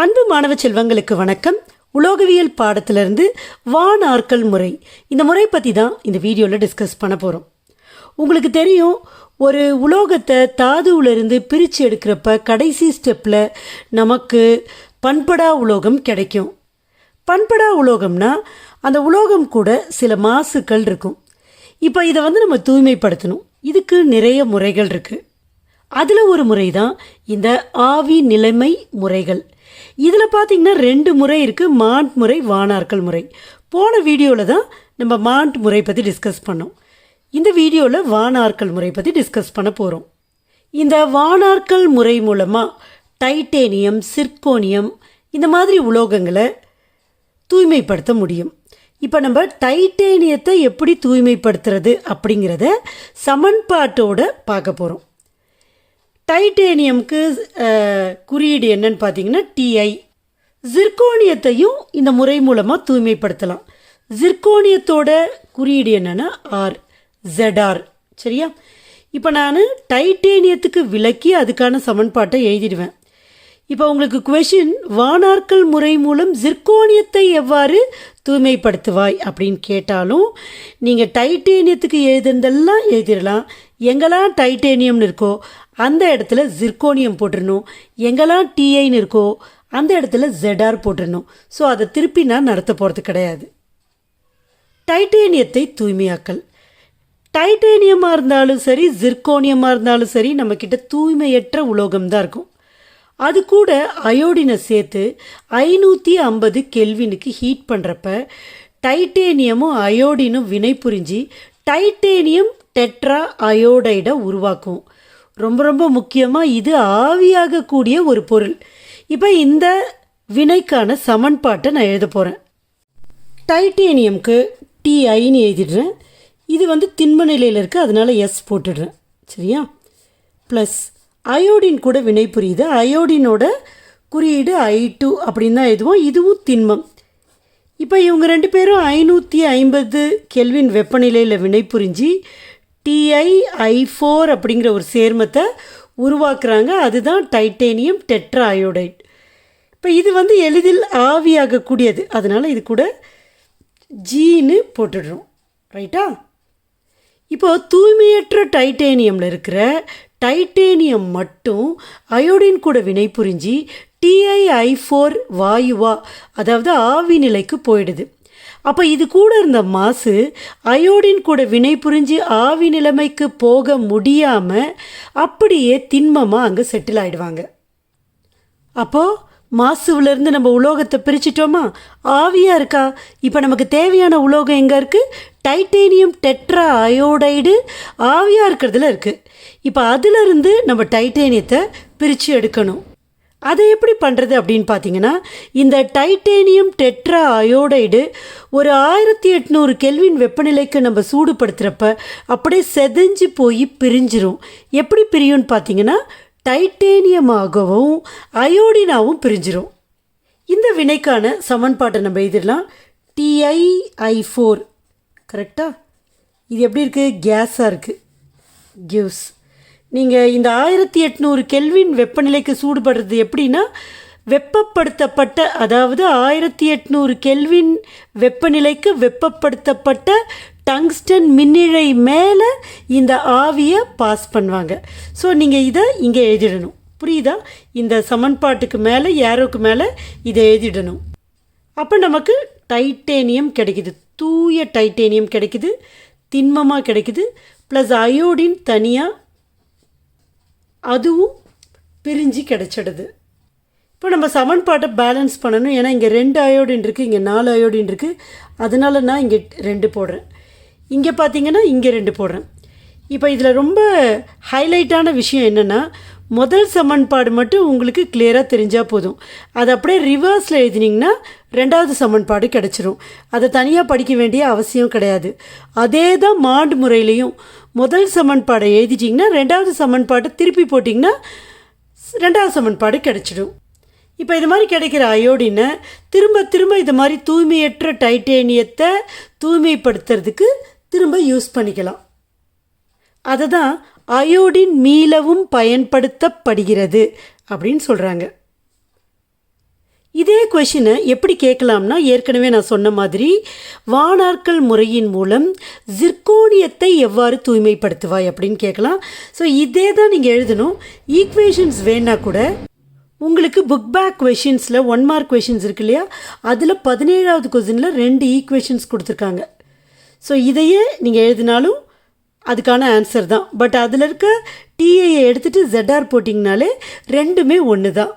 அன்பு மாணவ செல்வங்களுக்கு வணக்கம். உலோகவியல் பாடத்திலிருந்து வானார்க்கல் முறை. இந்த முறை பற்றி தான் இந்த வீடியோவில் டிஸ்கஸ் பண்ண போகிறோம் உங்களுக்கு தெரியும் ஒரு உலோகத்தை தாதுவிலிருந்து பிரித்து எடுக்கிறப்ப கடைசி ஸ்டெப்பில் நமக்கு பண்படா உலோகம் கிடைக்கும். பண்படா உலோகம்னா அந்த உலோகம் கூட சில மாசுக்கள் இருக்கும். இப்போ இதை வந்து நம்ம தூய்மைப்படுத்தணும். இதுக்கு நிறைய முறைகள் இருக்குது அதில் ஒரு முறை தான் இந்த ஆவி நிலைமை முறைகள். இதில் பார்த்தீங்கன்னா ரெண்டு முறை இருக்குது மாண்ட் முறை வானார்கள் முறை. போன வீடியோவில் தான் நம்ம மாண்ட் முறை பற்றி டிஸ்கஸ் பண்ணோம். இந்த வீடியோவில் வானார்கள் முறை பற்றி டிஸ்கஸ் பண்ண போகிறோம் இந்த வானார்கள் முறை மூலமாக டைட்டேனியம் சிர்கோனியம் இந்த மாதிரி உலோகங்களை தூய்மைப்படுத்த முடியும். இப்போ நம்ம டைட்டேனியத்தை எப்படி தூய்மைப்படுத்துறது அப்படிங்கிறத சமன்பாட்டோட பார்க்க போகிறோம் டைட்டேனியம்க்கு குறியீடு என்னன்னு பார்த்தீங்கன்னா டிஐ ஜிர்கோனியத்தையும் இந்த முறை மூலமாக தூய்மைப்படுத்தலாம். ஜிர்கோனியத்தோட குறியீடு என்னன்னா ஆர் ஜெடார் சரியா? இப்போ நான் டைட்டேனியத்துக்கு விலக்கி அதுக்கான சமன்பாட்டை எழுதிடுவேன். இப்போ உங்களுக்கு கொஷின் வானார்க்கல் முறை மூலம் ஜிர்கோனியத்தை எவ்வாறு தூய்மைப்படுத்துவாய் அப்படின்னு கேட்டாலும் நீங்கள் டைட்டேனியத்துக்கு எழுதுனதெல்லாம் எழுதிடலாம் எங்கெல்லாம் டைட்டேனியம்னு இருக்கோ அந்த இடத்துல ஜிர்கோனியம் போட்டுடணும் எங்கெல்லாம் டிஐன்னு இருக்கோ அந்த இடத்துல ஜெடார் போட்டுடணும் ஸோ அதை திருப்பி நான் நடத்த போகிறது கிடையாது. டைட்டேனியத்தை தூய்மையாக்கல். டைட்டேனியமாக இருந்தாலும் சரி ஜிர்கோனியமாக இருந்தாலும் சரி நம்மக்கிட்ட தூய்மையற்ற உலோகம் தான் இருக்கும். அது கூட அயோடினை சேர்த்து ஐநூற்றி ஐம்பது கெல்வினுக்கு ஹீட் பண்ணுறப்ப டைட்டேனியமும் அயோடினும் வினை புரிஞ்சு டைட்டேனியம் டெட்ரா அயோடைடை உருவாக்கும். ரொம்ப ரொம்ப முக்கியமாக இது ஆவியாகக்கூடிய ஒரு பொருள். இப்போ இந்த வினைக்கான சமன்பாட்டை நான் எழுத போகிறேன் டைட்டேனியம்க்கு டிஐன்னு எழுதிடுறேன். இது வந்து திண்ம நிலையில் இருக்குது அதனால் எஸ் போட்டுடுறேன். சரியா? ப்ளஸ் அயோடின் கூட வினை புரியுது. அயோடினோட குறியீடு ஐ டூ அப்படின்னு தான் எதுவும் இதுவும் திண்மம். இப்போ இவங்க ரெண்டு பேரும் ஐநூற்றி ஐம்பது கெல்வின் வெப்பநிலையில் வினை புரிஞ்சு டிஐ ஐ ஃபோர் அப்படிங்கிற ஒரு சேர்மத்தை உருவாக்குறாங்க. அதுதான் டைட்டேனியம் டெட்ரா அயோடைட் இப்போ இது வந்து எளிதில் ஆவியாகக்கூடியது. அதனால் இது கூட ஜீன்னு போட்டுடுறோம். ரைட்டா? இப்போது தூய்மையற்ற டைட்டேனியமில் இருக்கிற டைட்டேனியம் மட்டும் அயோடின் கூட வினை புரிஞ்சு டிஐஐ ஃபோர் வாயுவா அதாவது ஆவி நிலைக்கு போயிடுது. அப்போ இது கூட இருந்த மாசு அயோடின் கூட வினை புரிஞ்சு ஆவி நிலைமைக்கு போக முடியாமல் அப்படியே திண்மமாக அங்கே செட்டில் ஆகிடுவாங்க அப்போது மாசுவிலேருந்து நம்ம உலோகத்தை பிரிச்சிட்டோமா? ஆவியாக இருக்கா? இப்போ நமக்கு தேவையான உலோகம் எங்கே இருக்குது டைட்டேனியம் டெட்ரா அயோடைடு ஆவியாக இருக்கிறதுல இருக்குது இப்போ அதிலிருந்து நம்ம டைட்டேனியத்தை பிரித்து எடுக்கணும். அதை எப்படி பண்ணுறது அப்படின்னு பார்த்தீங்கன்னா இந்த டைட்டேனியம் டெட்ரா அயோடைடு ஒரு ஆயிரத்தி எட்நூறு கெல்வின் வெப்பநிலைக்கு நம்ம சூடுபடுத்துகிறப்ப அப்படியே செதஞ்சு போய் பிரிஞ்சிரும். எப்படி பிரியும்னு பார்த்தீங்கன்னா டைட்டேனியமாகவும் அயோடினாவும் பிரிஞ்சிரும். இந்த வினைக்கான சமன்பாட்டை நம்ம எழுதிடலாம். டிஐஐ ஃபோர் கரெக்டாக இது எப்படி இருக்குது கேஸாக இருக்குது கிவ்ஸ் நீங்கள் இந்த ஆயிரத்தி எட்நூறு கெல்வின் வெப்பநிலைக்கு சூடுபடுறது எப்படின்னா வெப்பப்படுத்தப்பட்ட அதாவது ஆயிரத்தி எட்நூறு கெல்வின் வெப்பநிலைக்கு வெப்பப்படுத்தப்பட்ட டங்ஸ்டன் மின்னிழை மேலே இந்த ஆவியை பாஸ் பண்ணுவாங்க. ஸோ நீங்கள் இதை இங்கே எழுதிடணும். புரியுதா? இந்த சமன்பாட்டுக்கு மேலே ஏரோக்கு மேலே இதை எழுதிடணும். அப்போ நமக்கு டைட்டேனியம் கிடைக்குது. தூய டைட்டேனியம் கிடைக்குது. திண்மமாக கிடைக்குது. ப்ளஸ் அயோடின் தனியாக அதுவும் பிரிஞ்சு கிடைச்சிடுது. இப்போ நம்ம சமன்பாட்டை பேலன்ஸ் பண்ணணும். ஏன்னா இங்கே ரெண்டு அயோடின் இருக்குது இங்கே நாலு அயோடின் இருக்குது அதனால நான் இங்கே ரெண்டு போடுறேன். இங்கே பார்த்தீங்கன்னா இங்கே ரெண்டு போடுறேன். இப்போ இதில் ரொம்ப ஹைலைட்டான விஷயம் என்னென்னா முதல் சமன்பாடு மட்டும் உங்களுக்கு கிளியராக தெரிஞ்சால் போதும். அது அப்படியே ரிவர்ஸில் எழுதினீங்கன்னா ரெண்டாவது சமன்பாடு கிடச்சிரும். அதை தனியாக படிக்க வேண்டிய அவசியம் கிடையாது. அதே தான் மாண்டு முறையிலையும். முதல் சமன்பாடை எழுதிட்டிங்கன்னா ரெண்டாவது சமன்பாட்டை திருப்பி போட்டிங்கன்னா ரெண்டாவது சமன்பாடு கிடச்சிடும். இப்போ இது மாதிரி கிடைக்கிற அயோடினை திரும்ப திரும்ப இது மாதிரி தூய்மையற்ற டைட்டேனியத்தை தூய்மைப்படுத்துறதுக்கு திரும்ப யூஸ் பண்ணிக்கலாம். அதை தான் அயோடின் மீளவும் பயன்படுத்தப்படுகிறது அப்படின்னு சொல்கிறாங்க இதே கொஷினை எப்படி கேட்கலாம்னா ஏற்கனவே நான் சொன்ன மாதிரி வானார்கள் முறையின் மூலம் ஜிர்கோனியத்தை எவ்வாறு தூய்மைப்படுத்துவாய் அப்படின்னு கேட்கலாம். ஸோ இதே தான் நீங்கள் எழுதணும். ஈக்குவேஷன்ஸ் வேணா கூட உங்களுக்கு புக் பேக் கொஷின்ஸில் ஒன் மார்க் கொஷின்ஸ் இருக்கு இல்லையா? அதில் பதினேழாவது கொஷினில் ரெண்டு ஈக்குவேஷன்ஸ் கொடுத்துருக்காங்க. ஸோ இதையே நீங்கள் எழுதினாலும் அதுக்கான ஆன்சர் தான். பட் அதில் இருக்க டிஏயை எடுத்துகிட்டு ஜெட்ஆர் போட்டிங்கனாலே ரெண்டுமே ஒன்று தான்